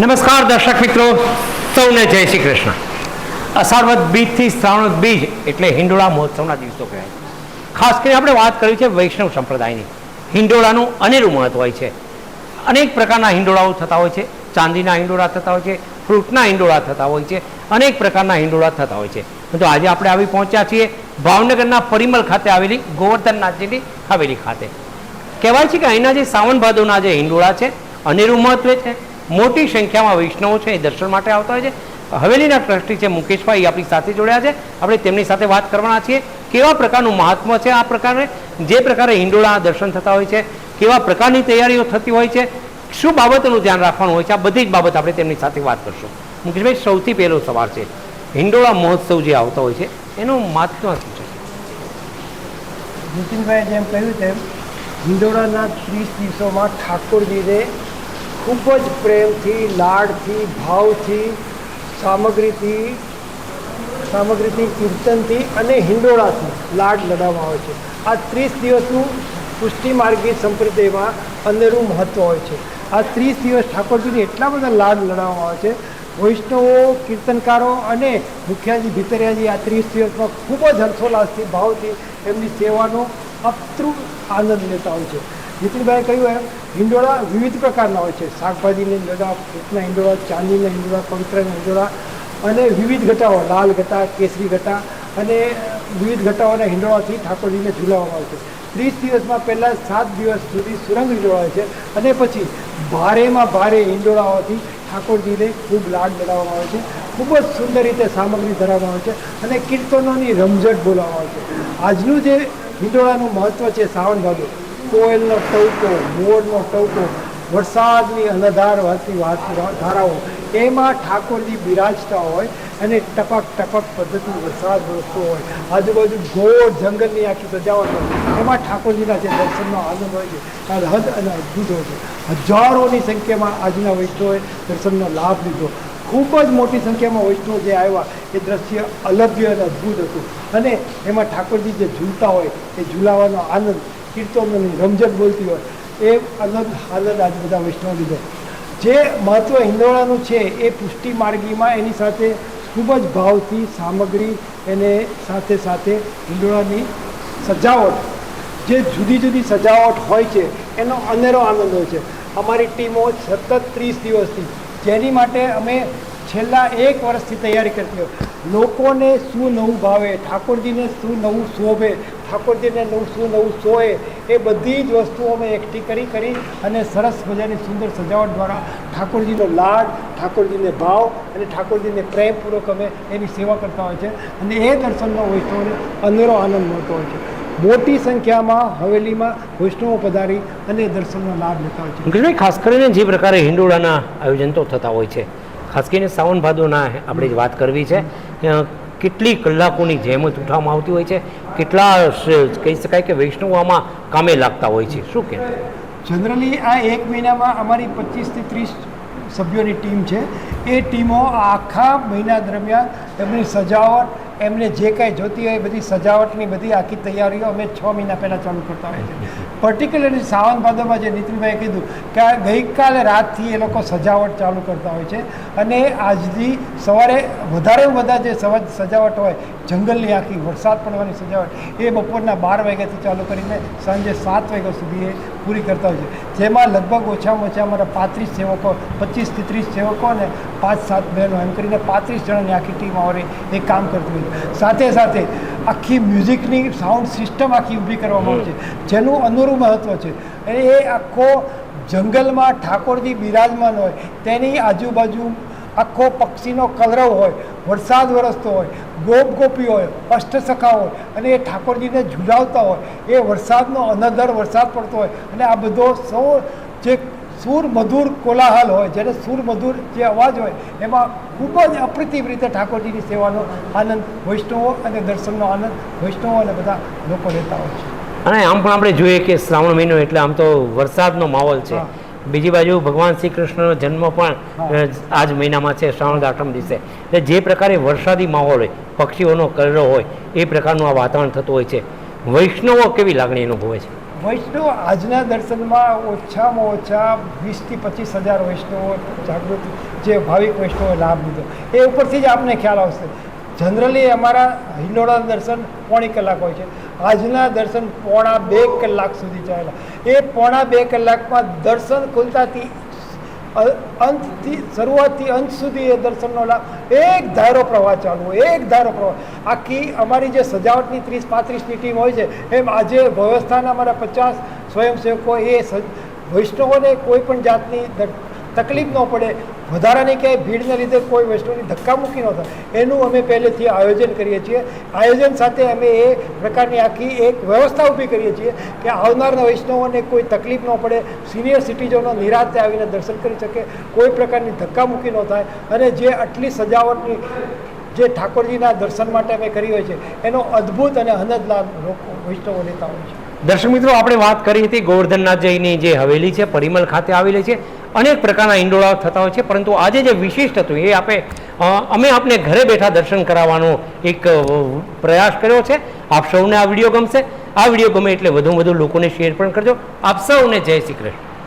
નમસ્કાર દર્શક મિત્રો, સૌને જય શ્રી કૃષ્ણ. અષાઢવદ બીજથી શ્રાવણ બીજ એટલે હિંડોળા મહોત્સવના દિવસો કહેવાય ખાસ કરીને આપણે વાત કરી છે વૈષ્ણવ સંપ્રદાયની. હિંડોળાનું અનેરું મહત્વ હોય છે. અનેક પ્રકારના હિંડોળાઓ થતા હોય છે. ચાંદીના હિંડોળા થતા હોય છે. ફ્રૂટના હિંડોળા થતા હોય છે. અનેક પ્રકારના હિંડોળા થતા હોય છે. તો આજે આપણે આવી પહોંચ્યા છીએ ભાવનગરના પરિમલ ખાતે આવેલી ગોવર્ધનનાથજીની હવેલી ખાતે. કહેવાય છે કે અહીંના જે સાવન ભાદોના જે હિંડોળા છે, અનેરું મહત્વ છે. મોટી સંખ્યામાં વૈષ્ણવો છે એ દર્શન માટે આવતા હોય છે. હવેલીના ટ્રસ્ટી છે મુકેશભાઈ આપણી સાથે જોડ્યા છે. આપણે તેમની સાથે વાત કરવાના છીએ. કેવા પ્રકારનું મહાત્મ છે આ પ્રકારે? જે પ્રકારે હિંડોળા દર્શન થતા હોય છે, કેવા પ્રકારની તૈયારીઓ થતી હોય છે, શું બાબતોનું ધ્યાન રાખવાનું હોય છે, આ બધી જ બાબત આપણે તેમની સાથે વાત કરશું. મુકેશભાઈ, સૌથી પહેલો સવાલ છે, હિંડોળા મહોત્સવ જે આવતો હોય છે, એનું મહાત્મ્ય શું છે? નીતિનભાઈ જેમ કહ્યું તેમ, હિંડોળાના ત્રીસ દિવસોમાં ઠાકોરજીને ખૂબ જ પ્રેમથી, લાડથી, ભાવથી, સામગ્રીથી સામગ્રીથી, કીર્તનથી અને હિંડોળાથી લાડ લડાવવામાં આવે છે. આ ત્રીસ દિવસનું પુષ્ટિ માર્ગી સંપ્રદાયમાં અંદરનું મહત્ત્વ હોય છે. આ ત્રીસ દિવસ ઠાકોરજીને એટલા બધા લાડ લડાવવામાં આવે છે. વૈષ્ણવો, કીર્તનકારો અને મુખ્યાજી, ભીતરિયાજી આ ત્રીસ દિવસમાં ખૂબ જ હર્ષોલ્લાસથી, ભાવથી એમની સેવાનો અપતૃ આનંદ લેતા હોય છે. નીતિનભાઈએ કહ્યું એમ, હિંડોળા વિવિધ પ્રકારના હોય છે. શાકભાજીના હિંડોળા, ફ્રૂટના હિંડોળા, ચાંદીના હિંડોળા, પવિત્રના હિંડોળા અને વિવિધ ઘટાઓ, લાલ ઘટા, કેસરી ઘટા અને વિવિધ ઘટાઓના હિંડોળાથી ઠાકોરજીને ઝૂલાવવામાં આવે છે. ત્રીસ દિવસમાં પહેલાં સાત દિવસ સુધી સુરંગ હિંડોળા છે અને પછી ભારેમાં ભારે હિંડોળાઓથી ઠાકોરજીને ખૂબ લાડ લડાવવામાં આવે છે. ખૂબ જ સુંદર રીતે સામગ્રી ધરાવવામાં આવે છે અને કીર્તનોની રમઝટ બોલાવવામાં આવે છે. આજનું જે હિંડોળાનું મહત્ત્વ છે શ્રાવણ ભાદો કોયલનો ટવકો, મોરનો ટવકો, વરસાદની અનધાર વાતી વાત ધારાઓ. એમાં ઠાકોરજી બિરાજતા હોય અને ટપક ટપક પદ્ધતિ વરસાદ વરસતો હોય. આજુબાજુ ગોળ જંગલની આખી સજાવટ હોય. એમાં ઠાકોરજીના જે દર્શનનો આનંદ હોય છે હદ અને અદ્ભુત હોય છે. હજારોની સંખ્યામાં આજના વૈષ્ણવે દર્શનનો લાભ લીધો. ખૂબ જ મોટી સંખ્યામાં વૈષ્ણવ જે આવ્યા, એ દ્રશ્ય અલભ્ય અને અદ્ભુત હતું. અને એમાં ઠાકોરજી જે ઝૂલતા હોય, એ ઝૂલાવાનો આનંદ કીર્તનોની રમઝટ બોલતી હોય, એ અલગ આનંદ આજે બધા વૈષ્ણવ લીધો જે મહત્ત્વ હિંદોળાનું છે, એ પુષ્ટિ માર્ગીમાં એની સાથે ખૂબ જ ભાવથી સામગ્રી એને સાથે સાથે હિંડોળાની સજાવટ. જે જુદી જુદી સજાવટ હોય છે, એનો અનેરો આનંદ હોય છે. અમારી ટીમો સતત ત્રીસ દિવસથી જેની માટે અમે છેલ્લા એક વર્ષથી તૈયારી કરતી હોય. લોકોને શું નવું ભાવે, ઠાકોરજીને શું નવું શોભે, ઠાકોરજીને નવું શું નવું સોએ એ બધી જ વસ્તુઓ અમે એકઠી કરી કરી અને સરસ મજાની સુંદર સજાવટ દ્વારા ઠાકોરજીનો લાડ, ઠાકોરજીને ભાવ અને ઠાકોરજીને પ્રેમપૂર્વક અમે એની સેવા કરતા હોય છે અને એ દર્શનનો વૈષ્ણવને અનેરો આનંદ મળતો હોય છે. મોટી સંખ્યામાં હવેલીમાં વૈષ્ણવો પધારી અને દર્શનનો લાભ લેતા હોય છે. મુકેશભાઈ ખાસ કરીને જે પ્રકારે હિંડોળાના આયોજન તો થતા હોય છે. ખાસ કરીને સાવન ભાદોના આપણે જ વાત કરવી છે. કેટલી કલાકોની જેમ જ ઉઠાવવામાં આવતી હોય છે. કેટલા કહી શકાય કે વૈષ્ણવો આમાં કામે લાગતા હોય છે. શું કે જનરલી આ એક મહિનામાં અમારી પચીસથી ત્રીસ સભ્યોની ટીમ છે. એ ટીમો આખા મહિના દરમિયાન એમની સજાવટ એમને જે કાંઈ જોતી હોય બધી સજાવટની બધી આખી તૈયારીઓ અમે છ મહિના પહેલાં ચાલુ કરતા હોય છે પર્ટિક્યુલરલી સાવન ભાદોમાં જે નીતિનભાઈએ કીધું કે આ ગઈકાલે રાતથી એ લોકો સજાવટ ચાલુ કરતા હોય છે અને આજથી સવારે વધારે બધા જે સજાવટ હોય, જંગલની આખી વરસાદ પડવાની સજાવટ, એ બપોરના બાર વાગ્યાથી ચાલુ કરીને સાંજે સાત વાગ્યા સુધી એ પૂરી કરતા હોય છે. જેમાં લગભગ ઓછામાં ઓછા અમારા પાંત્રીસ સેવકો, પચીસથી ત્રીસ સેવકો અને પાંચ, સાત બહેનો, એમ કરીને પાંત્રીસ જણાની આખી ટીમ આવરે એ કામ કરતી હોય છે. સાથે સાથે આખી મ્યુઝિકની સાઉન્ડ સિસ્ટમ આખી ઊભી કરવામાં આવે છે. જેનું અનુરૂપ મહત્ત્વ છે. એ આખો જંગલમાં ઠાકોરજી બિરાજમાન હોય, તેની આજુબાજુ આખો પક્ષીનો કલરવ હોય વરસાદ વરસતો હોય ગોપ ગોપી હોય અષ્ટસખા હોય અને એ ઠાકોરજીને ઝુલાવતા હોય એ વરસાદનો અનદર વરસાદ પડતો હોય અને આ બધો સૌ જે સુરમધુર કોલાહલ હોય જેને સુરમધુર જે અવાજ હોય એમાં ખૂબ જ અપ્રતિમ રીતે ઠાકોરજીની સેવાનો આનંદ વૈષ્ણવો અને દર્શનનો આનંદ વૈષ્ણવો અને બધા લોકો લેતા હોય છે અને આમ પણ આપણે જોઈએ કે શ્રાવણ મહિનો એટલે આમ તો વરસાદનો માહોલ છે. બીજી બાજુ ભગવાન શ્રી કૃષ્ણનો જન્મ પણ આજ આ જ મહિનામાં છે શ્રાવણ આઠમ દિવસે. એટલે જે પ્રકારે વરસાદી માહોલ હોય પક્ષીઓનો કલરો હોય એ પ્રકારનું આ વાતાવરણ થતું હોય છે. વૈષ્ણવો કેવી લાગણી અનુભવે છે? વૈષ્ણવ આજના દર્શનમાં ઓછામાં ઓછા વીસથી પચીસ હજાર વૈષ્ણવો જાગૃતિ જે ભાવિક વૈષ્ણવો લાભ લીધો. એ ઉપરથી જ આપને ખ્યાલ આવશે. જનરલી અમારા હિંડોળાના દર્શન પોણી કલાક હોય છે. આજના દર્શન પોણા બે કલાક સુધી ચાલેલા એ પોણા બે કલાકમાં દર્શન ખુલતાથી અંતથી, શરૂઆતથી અંત સુધી એ દર્શનનો એક ધારો પ્રવાહ ચાલુ એક ધારો પ્રવાહ. આખી અમારી જે સજાવટની ત્રીસ પાંત્રીસની ટીમ હોય છે, એમ આજે વ્યવસ્થાના અમારા પચાસ સ્વયંસેવકો એ વૈષ્ણવોને કોઈ પણ જાતની તકલીફ ન પડે વધારાની ક્યાંય ભીડને લીધે કોઈ વૈષ્ણવની મૂકી ન થાય. એનું અમે પહેલેથી આયોજન કરીએ છીએ. આયોજન સાથે અમે એ પ્રકારની આખી એક વ્યવસ્થા ઊભી કરીએ છીએ કે આવનારના વૈષ્ણવોને કોઈ તકલીફ ન પડે, સિનિયર સિટીઝનો નિરાતે આવીને દર્શન કરી શકે, કોઈ પ્રકારની ધક્કા મૂકી ન થાય. અને જે આટલી સજાવટની જે ઠાકોરજીના દર્શન માટે અમે કરી હોય છે, એનો અદ્ભુત અને હનદ લાભ લોકો વૈષ્ણવો લેતા હોય છે. દર્શક મિત્રો, આપણે વાત કરી હતી ગોવર્ધનનાથજીની જે હવેલી છે, પરિમલ ખાતે આવેલી છે. અનેક પ્રકારના ઈંડોળા થતા હોય છે, પરંતુ આજે જે વિશિષ્ટ હતું એ આપણે અમે આપને ઘરે બેઠા દર્શન કરાવવાનો એક પ્રયાસ કર્યો છે. આપ સૌને આ વીડિયો ગમશે. આ વીડિયો ગમે એટલે વધુ વધુ લોકોને શેર પણ કરજો. આપ સૌને જય શ્રી કૃષ્ણ.